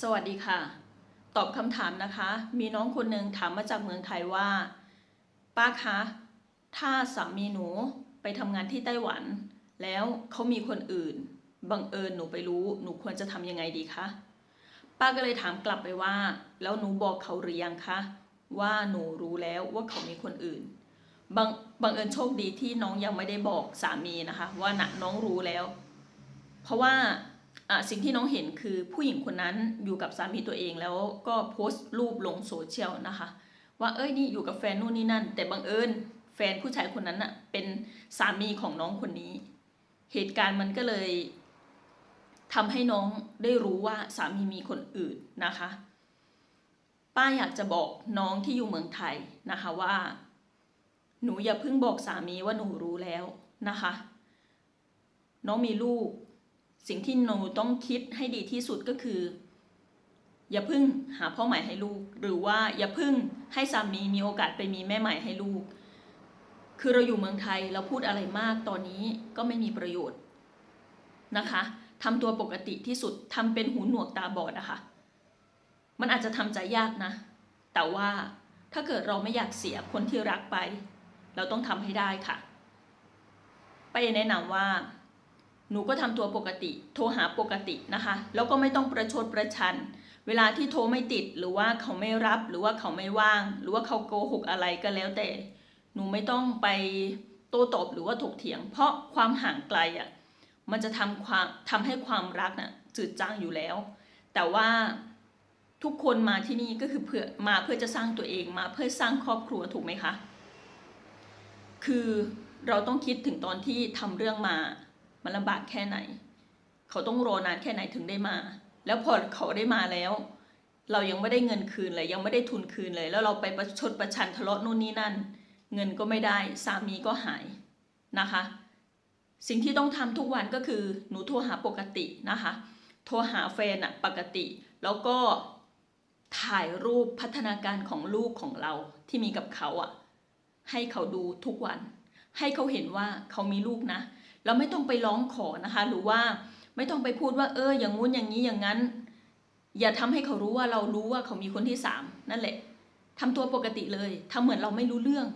สวัสดีค่ะ ตอบคำถามนะคะ มีน้องคนหนึ่งถามมาจากเมืองไทยว่า ป้าคะ ถ้าสามีหนูไปทำงานที่ไต้หวัน แล้วเขามีคนอื่น บังเอิญหนูไปรู้ หนูควรจะทำยังไงดีคะ ป้าก็เลยถามกลับไปว่า แล้วหนูบอกเขาหรือยังคะ ว่าหนูรู้แล้วว่าเขามีคนอื่น บังบังเอิญโชคดีที่น้องยังไม่ได้บอกสามีนะคะ ว่านะน้องรู้แล้ว เพราะว่า สิ่งที่น้องเห็นคือผู้หญิงคนนั้นอยู่กับสามีตัวเองแล้วก็โพสต์รูปลงโซเชียลนะคะ ว่าเอ้ยนี่อยู่กับแฟนนู่นนี่นั่น แต่บังเอิญแฟนผู้ชายคนนั้นน่ะเป็นสามีของน้องคนนี้ เหตุการณ์มันก็เลยทำให้น้องได้รู้ว่าสามีมีคนอื่นนะคะ ป้าอยากจะบอกน้องที่อยู่เมืองไทยนะคะว่า หนูอย่าเพิ่งบอกสามีว่าหนูรู้แล้วนะคะ น้องมีลูก สิ่งที่หนูต้องคิดให้ดีที่สุดก็คือ อย่าพิ่งหาพ่อใหม่ให้ลูก หรือว่าอย่าพิ่งให้สามีมีโอกาสไปมีแม่ใหม่ให้ลูก คือเราอยู่เมืองไทยเราพูดอะไรมากตอนนี้ก็ไม่มีประโยชน์นะคะทำตัวปกติที่สุดทำเป็นหูหนวกตาบอดนะคะมันอาจจะทำใจยากนะ แต่ว่าถ้าเกิดเราไม่อยากเสียคนที่รักไป เราต้องทำให้ได้ค่ะ ไปแนะนำว่า หนูก็ทำตัวปกติ โทรหาปกตินะคะ แล้วก็ไม่ต้องประชดประชัน เวลาที่โทรไม่ติดหรือว่าเขาไม่รับหรือว่าเขาไม่ว่าง หรือว่าเขาโกหกอะไรก็แล้วแต่ หนูไม่ต้องไปโต้ตอบหรือว่าถกเถียง เพราะความห่างไกลอะมันจะทำความทำให้ความรักน่ะจืดจางอยู่แล้ว แต่ว่าทุกคนมาที่นี่ก็คือเพื่อมาเพื่อจะสร้างตัวเองมาเพื่อสร้างครอบครัวถูกไหมคะ คือเราต้องคิดถึงตอนที่ทำเรื่องมา มันลำบากแค่ไหน เขาต้องรอนานแค่ไหนถึงได้มา แล้วพอเขาได้มาแล้ว เรายังไม่ได้เงินคืนเลยยังไม่ได้ทุนคืนเลย แล้วเราไปประชดประชันทะเลาะนู่นนี่นั่น เงินก็ไม่ได้สามีก็หายนะคะ สิ่งที่ต้องทำทุกวันก็คือหนูโทรหาปกตินะคะ โทรหาแฟนอะปกติ แล้วก็ถ่ายรูปพัฒนาการของลูกของเราที่มีกับเขาอะให้เขาดูทุกวัน ให้เขาเห็นว่าเขามีลูกนะ เราไม่ต้องไปร้องขอนะคะหรือว่าไม่ต้องไปพูดว่า เออ อย่างงู้นอย่างนี้อย่างนั้น อย่าทำให้เขารู้ว่าเรารู้ว่าเขามีคนที่สามนั่นแหละทำตัวปกติเลยทำเหมือนเราไม่รู้เรื่อง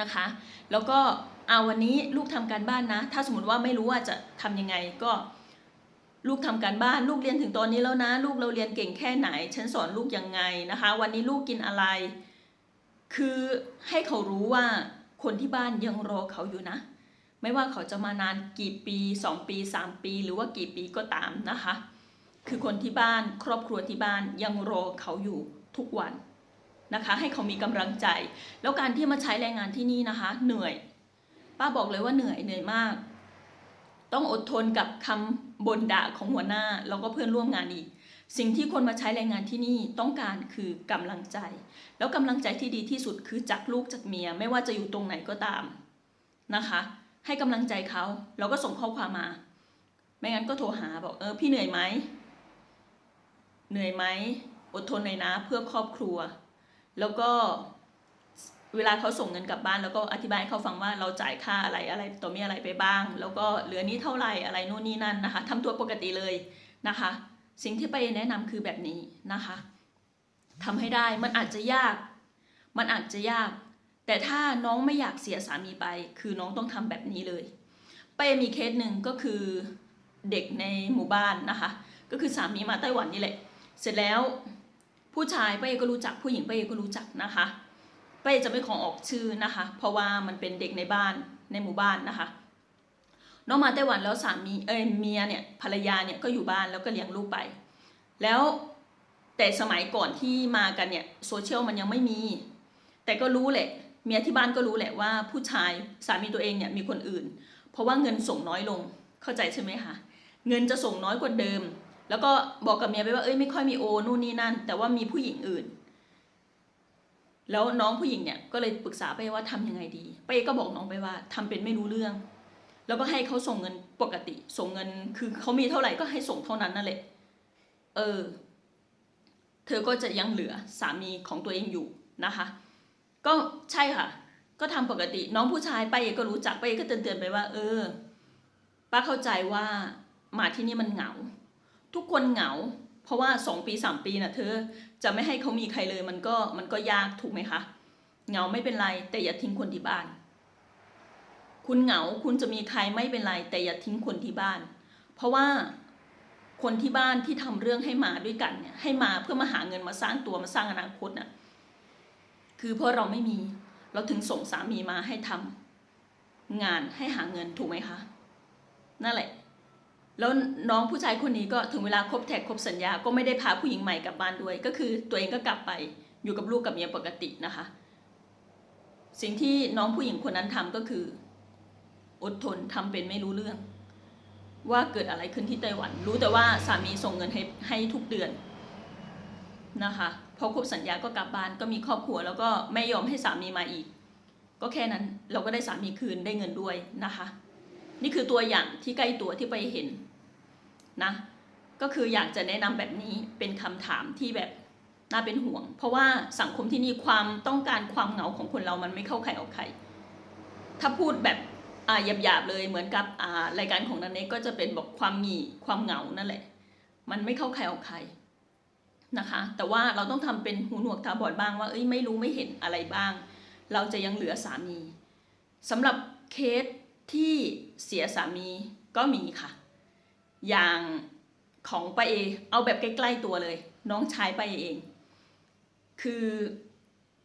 นะคะ แล้วก็เอาวันนี้ลูกทำการบ้านนะ ถ้าสมมติว่าไม่รู้ว่าจะทำยังไงก็ลูกทำการบ้านลูกเรียนถึงตอนนี้แล้วนะ ลูกเราเรียนเก่งแค่ไหน ฉันสอนลูกยังไงนะคะ วันนี้ลูกกินอะไร คือให้เขารู้ว่าคนที่บ้านยังรอเขาอยู่นะ ไม่ว่าเขาจะมานานกี่ปี 2 ปี 3 ปี หรือว่ากี่ปีก็ตามนะคะ คือคนที่บ้านครอบครัวที่บ้านยังรอเขาอยู่ทุกวันนะคะ ให้เขามีกำลังใจ แล้วการที่มาใช้แรงงานที่นี่นะคะ เหนื่อย ป้าบอกเลยว่าเหนื่อยเหนื่อยมาก ต้องอดทนกับคำบ่นด่าของหัวหน้าแล้วก็เพื่อนร่วมงานอีก สิ่งที่คนมาใช้แรงงานที่นี่ต้องการคือกำลังใจ แล้วกำลังใจที่ดีที่สุดคือจากลูกจากเมีย ไม่ว่าจะอยู่ตรงไหนก็ตามนะคะ ให้กำลังใจเขาเราก็ส่งข้อความมา ไม่งั้นก็โทรหาบอกเออพี่เหนื่อยไหมเหนื่อยไหมอดทนหน่อยนะเพื่อครอบครัว แล้วก็เวลาเขาส่งเงินกลับบ้านแล้วก็อธิบายให้เขาฟังว่าเราจ่ายค่าอะไรอะไรตัวมีอะไรไปบ้าง แล้วก็เหลือนี้เท่าไหร่อะไรนู่นนี่นั่นนะคะทำตัวปกติเลยนะคะ สิ่งที่ไปแนะนำคือแบบนี้นะคะทำให้ได้มันอาจจะยาก มันอาจจะยาก แต่ถ้าน้องไม่อยากเสียสามีไป คือน้องต้องทำแบบนี้เลยเป้มีเคสหนึ่งก็คือเด็กในหมู่บ้านนะคะ ก็คือสามีมาไต้หวันนี่แหละ เสร็จแล้วผู้ชายเป้ก็รู้จักผู้หญิงเป้ก็รู้จักนะคะเป้จะไม่ขอออกชื่อนะคะ เพราะว่ามันเป็นเด็กในบ้านในหมู่บ้านนะคะ น้องมาไต้หวันแล้วสามีเอ้ยเมียเนี่ยภรรยาเนี่ยก็อยู่บ้านแล้วก็เลี้ยงลูกไป แล้วแต่สมัยก่อนที่มากันเนี่ยโซเชียลมันยังไม่มี แต่ก็รู้แหละ เมียที่บ้านก็รู้แหละว่าผู้ชายสามีตัวเองเนี่ยมีคนอื่น เพราะว่าเงินส่งน้อยลงเข้าใจใช่ไหมคะเงินจะส่งน้อยกว่าเดิม แล้วก็บอกกับเมียไปว่าเอ้ยไม่ค่อยมีโอนู่นนี่นั่น แต่ว่ามีผู้หญิงอื่น แล้วน้องผู้หญิงเนี่ยก็เลยปรึกษาไปว่าทำยังไงดีเป้ก็บอกน้องไปว่าทำเป็นไม่รู้เรื่อง แล้วก็ให้เขาส่งเงินปกติ ส่งเงินคือเขามีเท่าไหร่ก็ให้ส่งเท่านั้นนั่นแหละเออ เธอก็จะยังเหลือสามีของตัวเองอยู่นะคะ ก็ใช่ค่ะ ก็ทำปกติ น้องผู้ชายไปเอกก็รู้จักไปเอกก็เตือนๆไปว่า เออ ป้าเข้าใจว่ามาที่นี่มันเหงา ทุกคนเหงา เพราะว่าสองปีสามปีน่ะเธอ จะไม่ให้เขามีใครเลย มันก็มันก็ยากถูกไหมคะเหงาไม่เป็นไร แต่อย่าทิ้งคนที่บ้าน คุณเหงาคุณจะมีใครไม่เป็นไร แต่อย่าทิ้งคนที่บ้าน เพราะว่าคนที่บ้านที่ทำเรื่องให้มาด้วยกันเนี่ยให้มาเพื่อมาหาเงินมาสร้างตัวมาสร้างอนาคตน่ะ คือเพราะเราไม่มี เราถึงส่งสามีมาให้ทำงานให้หาเงินถูกไหมคะ นั่นแหละ แล้วน้องผู้ชายคนนี้ก็ถึงเวลาครบแท็กครบสัญญาก็ไม่ได้พาผู้หญิงใหม่กลับบ้านด้วย ก็คือตัวเองก็กลับไปอยู่กับลูกกับเมียปกตินะคะ สิ่งที่น้องผู้หญิงคนนั้นทำก็คือ อดทนทำเป็นไม่รู้เรื่อง ว่าเกิดอะไรขึ้นที่ไต้หวัน รู้แต่ว่าสามีส่งเงินให้ให้ทุกเดือน นะคะพอครบสัญญาก็กลับบ้านก็มีครอบครัว แล้วก็ไม่ยอมให้สามีมาอีก ก็แค่นั้นเราก็ได้สามีคืนได้เงินด้วยนะคะ นี่คือตัวอย่างที่ใกล้ตัวที่ไปเห็นนะก็คืออยากจะแนะนำแบบนี้เป็นคำถามที่แบบน่าเป็นห่วง เพราะว่าสังคมที่นี่ความต้องการความเหงาของคนเรามันไม่เข้าใครออกใคร ถ้าพูดแบบหยาบๆเลยเหมือนกับรายการของนันเนกก็จะเป็นบอกความหงี่ความเหงานั่นแหละ มันไม่เข้าใครออกใคร นะคะ แต่ว่าเราต้องทำเป็นหูหนวกตาบอดบ้างว่าเอ้ยไม่รู้ไม่เห็นอะไรบ้าง เราจะยังเหลือสามีสำหรับเคสที่เสียสามีก็มีค่ะ อย่างของป้าเอ เอาแบบใกล้ๆตัวเลย น้องชายป้าเอเอง คือ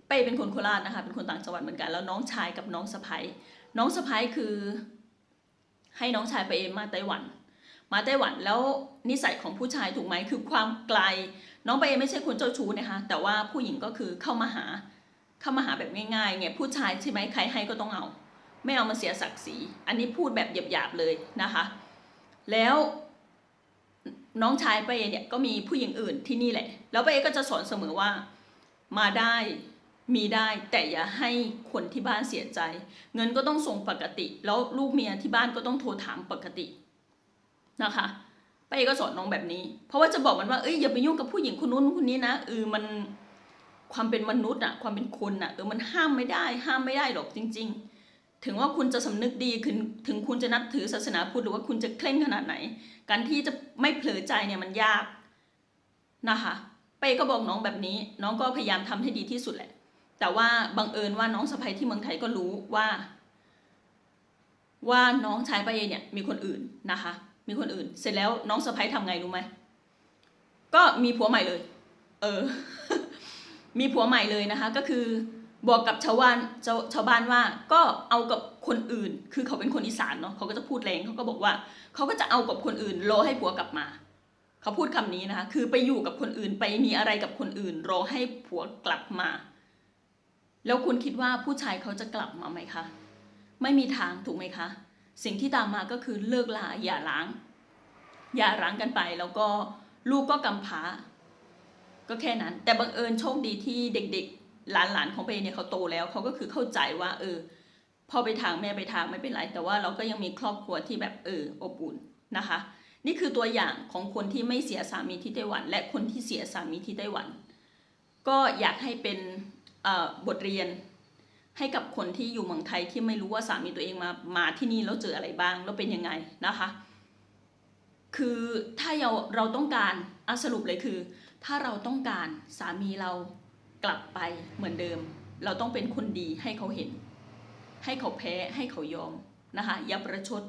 ป้าเอเป็นคนโคราชนะคะ เป็นคนต่างจังหวัดเหมือนกัน แล้วน้องชายกับน้องสะพ้ยน้องสะพ้ยคือ ให้น้องชายป้าเอมาไต้หวัน มาไต้หวันแล้วนิสัยของผู้ชายถูกไหมคือความไกล น้องไปเอไม่ใช่คนเจ้าชู้นะคะแต่ว่าผู้หญิงก็คือเข้ามาหาเข้ามาหาแบบง่ายๆไงผู้ชายใช่ไหมใครให้ก็ต้องเอา ไม่เอามาเสียศักดิ์ศรีอันนี้พูดแบบหยาบๆเลยนะคะ แล้วน้องชายไปเอเนี่ยก็มีผู้หญิงอื่นที่นี่แหละ แล้วไปเอก็จะสอนเสมอว่ามาได้มีได้แต่อย่าให้คนที่บ้านเสียใจ เงินก็ต้องส่งปกติ แล้วลูกเมียที่บ้านก็ต้องโทรถามปกตินะคะ ป้าเอก็สอนน้องแบบนี้ เพราะว่าจะบอกมันว่าเอ้ยอย่าไปยุ่งกับผู้หญิงคนนู้นคนนี้นะเออมันความเป็นมนุษย์อะความเป็นคนอะเออมันห้ามไม่ได้ ห้ามไม่ได้หรอกจริง ๆ ถึงว่าคุณจะสำนึกดีถึงถึงคุณจะนับถือศาสนาพุทธหรือว่าคุณจะเคร่งขนาดไหน การที่จะไม่เผลอใจเนี่ยมันยากนะคะเป้ก็บอกน้องแบบนี้ น้องก็พยายามทำให้ดีที่สุดแหละ แต่ว่าบังเอิญว่าน้องสะใภ้ที่เมืองไทยก็รู้ว่า ว่าน้องชายป้าเอเนี่ยมีคนอื่นนะคะ มีคนอื่น เสร็จแล้วน้องสะใภ้ทำไงรู้ไหมก็มีผัวใหม่เลย เออ มีผัวใหม่เลยนะคะ ก็คือบอกกับชาวบ้านชาวชาวบ้านว่าก็เอากับคนอื่น คือเขาเป็นคนอีสานเนาะเขาก็จะพูดแรงเขาก็บอกว่า เขาก็จะเอากับคนอื่น รอให้ผัวกลับมา เขาพูดคำนี้นะคะ คือไปอยู่กับคนอื่นไปมีอะไรกับคนอื่น รอให้ผัวกลับมา แล้วคุณคิดว่าผู้ชายเขาจะกลับมาไหมคะ ไม่มีทางถูกไหมคะ สิ่งที่ตามมาก็คือเลิกลาอย่าร้าง อย่าร้างกันไป แล้วก็ลูกก็กำพร้า ก็แค่นั้น แต่บังเอิญโชคดีที่เด็กๆ หลานๆของเปเนี่ยเขาโตแล้วเขาก็คือเข้าใจว่า เออพ่อไปทางแม่ไปทางไม่เป็นไร แต่ว่าเราก็ยังมีครอบครัวที่แบบเอออบอุ่นนะคะ นี่คือตัวอย่างของคนที่ไม่เสียสามีที่ไต้หวัน และคนที่เสียสามีที่ไต้หวัน ก็อยากให้เป็นบทเรียน ให้กับคนที่อยู่เมืองไทยที่ไม่รู้ว่าสามีตัวเองมามาที่นี่แล้วเจออะไรบ้างแล้วเป็นยังไงนะคะ คือถ้าเราเราต้องการอสรุปเลยคือ ถ้าเราต้องการสามีเรากลับไปเหมือนเดิม เราต้องเป็นคนดีให้เขาเห็น ให้เขาแพ้ให้เขายอมนะคะอย่าประชด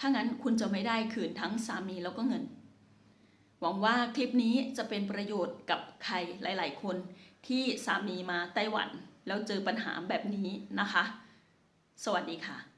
ถ้างั้นคุณจะไม่ได้คืนทั้งสามีแล้วก็เงิน หวังว่าคลิปนี้จะเป็นประโยชน์กับใครหลาย ๆ คนที่สามีมาไต้หวัน แล้วเจอปัญหาแบบนี้นะคะ สวัสดีค่ะ